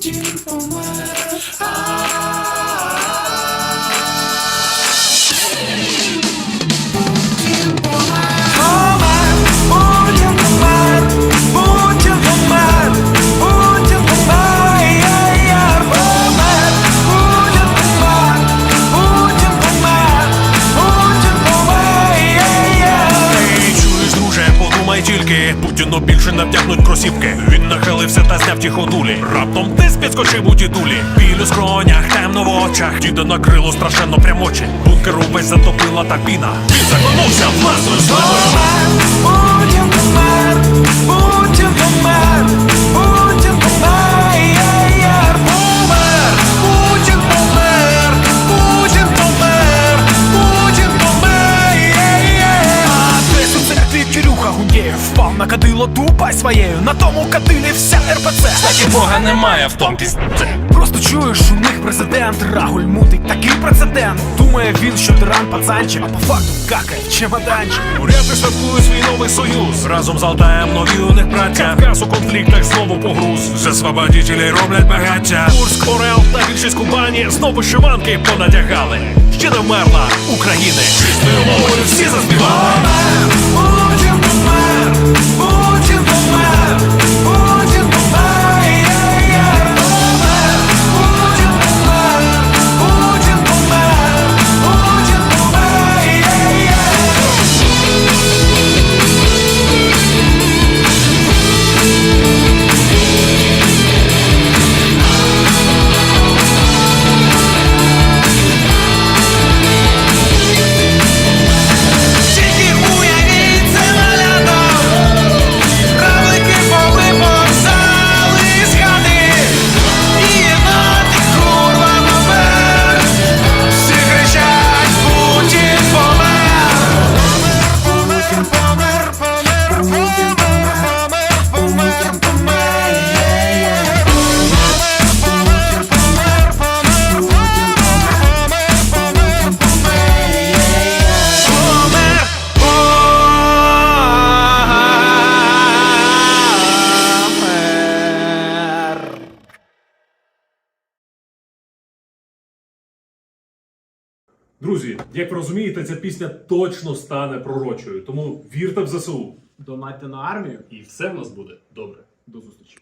Tiempo подумай тільки. Путіну більше не втягнуть кросівки. Він нахилився та зняв ті ходулі. Раптом десь підскочив у дідулі Біль у скронях, темно в очах. Діда накрило страшенно прямочі Бункер увесь затопила та піна Він заклонувся власною славою На дупай своєю. На тому кадилі вся РПЦ. І Бога немає в том пізде Просто чуєш, у них президент. Рагуль мутить такий прецедент. Думає він, що тиран пацанчик А по факту какає в чемоданчик. Уряди святкують свій новий союз. Разом з Алтаєм нові у них браття Кавказ у конфліктах знову погруз. За свободітелей роблять багаття. Курск, Орел та більшість Кубані Знову шиванки понадягали. Ще не вмерла України Чистою мовою всі заспівали Друзі, як ви розумієте, ця пісня точно стане пророчою, тому вірте в ЗСУ. Донайте на армію І все в нас буде добре. До зустрічі